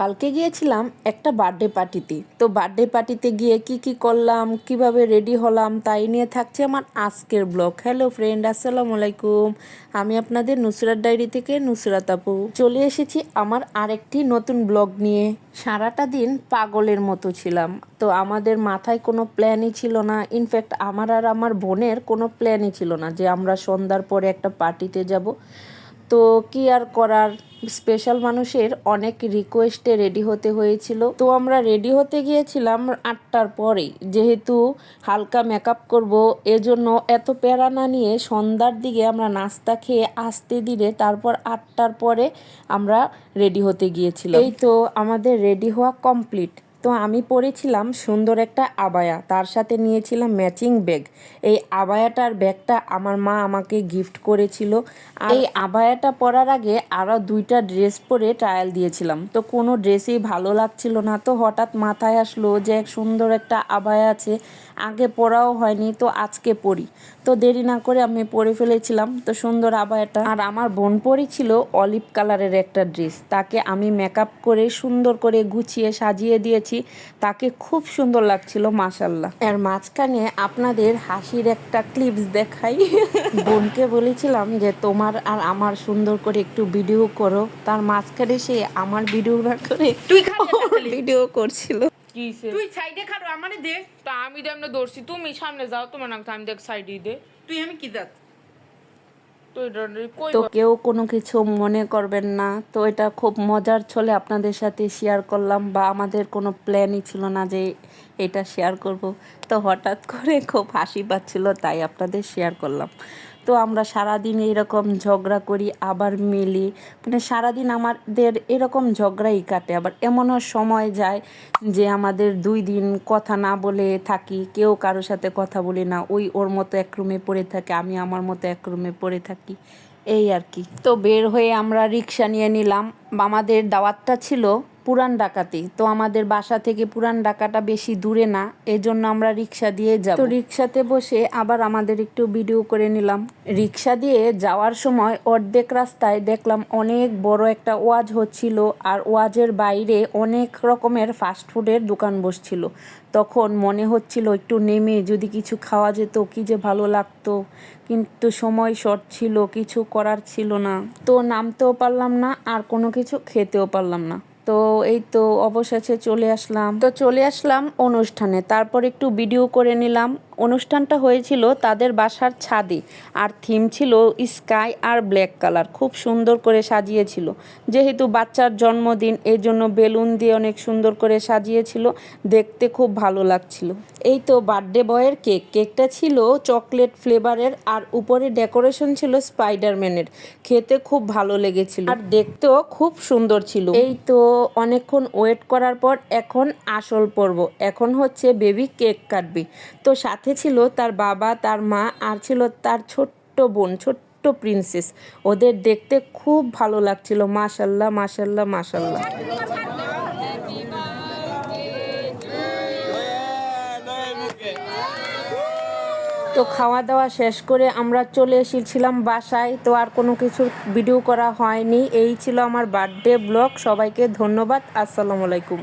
কালকে গিয়েছিলাম একটা বার্থডে পার্টিতে তো বার্থডে পার্টিতে গিয়ে কি কি করলাম, কীভাবে রেডি হলাম, তাই নিয়ে থাকছে আমার আজকের ব্লগ হ্যালো ফ্রেন্ড আসসালামু আলাইকুম। আমি আপনাদের নুসরাত ডায়েরি থেকে নুসরাত আপু। চলে এসেছি আমার আরেকটি নতুন ব্লগ নিয়ে। সারাটা দিন পাগলের মতো ছিলাম। তো আমাদের মাথায় কোনো প্ল্যানই ছিল না। ইনফ্যাক্ট আমার আর আমার বোনের কোনো প্ল্যানই ছিল না যে আমরা সন্ধ্যার পরে একটা পার্টিতে যাব। তো কি আর করার? স্পেশাল মানুষের অনেক রিকোয়েস্টে রেডি হতে হয়েছিল। তো আমরা রেডি হতে গিয়েছিলাম আটটার পরে যেহেতু হালকা মেকআপ করব, এজন্য এত প্যারা না নিয়ে সন্ধ্যার দিকে আমরা নাস্তা খেয়ে আসতে দিলে তারপর আটটার পরে আমরা রেডি হতে গিয়েছিলাম। এই তো আমাদের রেডি হওয়া কমপ্লিট তো আমি পরেছিলাম সুন্দর একটা আবায়া। তার সাথে নিয়েছিলাম ম্যাচিং ব্যাগ এই আবায়াটার ব্যাগটা আমার মা আমাকে গিফট করেছিল। এই আবায়াটা পরার আগে আরও দুইটা ড্রেস পরে ট্রায়াল দিয়েছিলাম। তো কোনো ড্রেসই ভালো লাগছিল না। তো হঠাৎ মাথায় আসলো যে এক সুন্দর একটা আবায়া আছে। আগে পরাও হয়নি, তো আজকে পরি। তো দেরি না করে আমি পরে ফেলেছিলাম তো সুন্দর আবায়াটা। আর আমার বোন পরেছিল অলিভ কালারের একটা ড্রেস তাকে আমি মেকআপ করে সুন্দর করে গুছিয়ে সাজিয়ে দিয়েছি। তাকে খুব সুন্দর লাগছিল মাসাল্লাহ এর মাঝখানে আপনাদের হাসির একটা ক্লিপস দেখাই। বোনকে বলেছিলাম যে তোমার আর আমার সুন্দর করে একটু ভিডিও করো। তার মাঝখানে সে আমার ভিডিও না করে তুই। ভিডিও করছিল। তুই সাইডে খারো আমারে দে। তা আমি তো এমনি ধরছি। তুমি সামনে যাও তোমার নাম আমি দেখ সাইডে দে। তুই আমি কি দাঁত তো কেউ কোনো কিছু মনে করবেন না। তো এটা খুব মজার ছলে আপনাদের সাথে শেয়ার করলাম বা আমাদের কোনো প্ল্যানই ছিল না যে এটা শেয়ার করব। তো হঠাৎ করে খুব হাসি পাচ্ছিল তাই আপনাদের শেয়ার করলাম। তো আমরা সারাদিন এরকম ঝগড়া করি, আবার মিলি। মানে সারাদিন আমাদের এরকম ঝগড়াই কাটে। আবার এমনও সময় যায় যে আমাদের দুই দিন কথা না বলে থাকি, কেউ কারোর সাথে কথা বলি না। ওই ওর মতো এক রুমে পড়ে থাকে, আমি আমার মতো এক রুমে পড়ে থাকি। এই আর কি। তো বের হয়ে আমরা রিক্সা নিয়ে নিলাম। আমাদের দাওয়াতটা ছিল পুরান ডাকাতি। তো আমাদের বাসা থেকে পুরান ডাকাটা বেশি দূরে না, এজন্য আমরা রিক্সা দিয়ে যাব। তো রিক্সাতে বসে আবার আমাদের একটু ভিডিও করে নিলাম। রিক্সা দিয়ে যাওয়ার সময় অর্ধেক রাস্তায় দেখলাম অনেক বড় একটা ওয়াজ হচ্ছিল আর ওয়াজের বাইরে অনেক রকমের ফাস্টফুডের দোকান বসছিল। তখন মনে হচ্ছিল একটু নেমে যদি কিছু খাওয়া যেত, কি যে ভালো লাগতো। কিন্তু সময় শর্ট ছিল, কিছু করার ছিল না। তো নামতেও পারলাম না আর কোনো কিছু খেতেও পারলাম না। তো এই তো অবশেষে চলে আসলাম। তো চলে আসলাম অনুষ্ঠানে। তারপর একটু ভিডিও করে নিলাম। অনুষ্ঠানটা হয়েছিল তাদের বাসার ছাদে। আর থিম ছিল স্কাই আর ব্ল্যাক কালার খুব সুন্দর করে সাজিয়েছিল। যেহেতু বাচ্চার জন্মদিন, এই জন্য বেলুন দিয়ে অনেক সুন্দর করে সাজিয়েছিল। দেখতে খুব ভালো লাগছিল। এই তো বার্থডে বয়ের কেক কেকটা ছিল চকলেট ফ্লেভারের আর উপরে ডেকোরেশন ছিল স্পাইডারম্যানের খেতে খুব ভালো লেগেছিল। আর দেখতেও খুব সুন্দর ছিল। এই তো অনেকক্ষণ ওয়েট করার পর এখন আসল পর্ব। এখন হচ্ছে বেবি কেক কাটবি। তো সাথে ছিল তার বাবা, তার মা আর ছিল তার ছোট্ট বোন, ছোট্ট প্রিন্সেস ওদের দেখতে খুব ভালো লাগছিল। মাশাল্লাহ মাশাল্লাহ মাশাল্লাহ। তো খাওয়া দাওয়া শেষ করে আমরা চলে এসেছিলাম বাসায়, তো আর কোনো কিছু ভিডিও করা হয়নি। এই ছিল আমার বার্থডে ব্লগ সবাইকে ধন্যবাদ, আসসালামু আলাইকুম।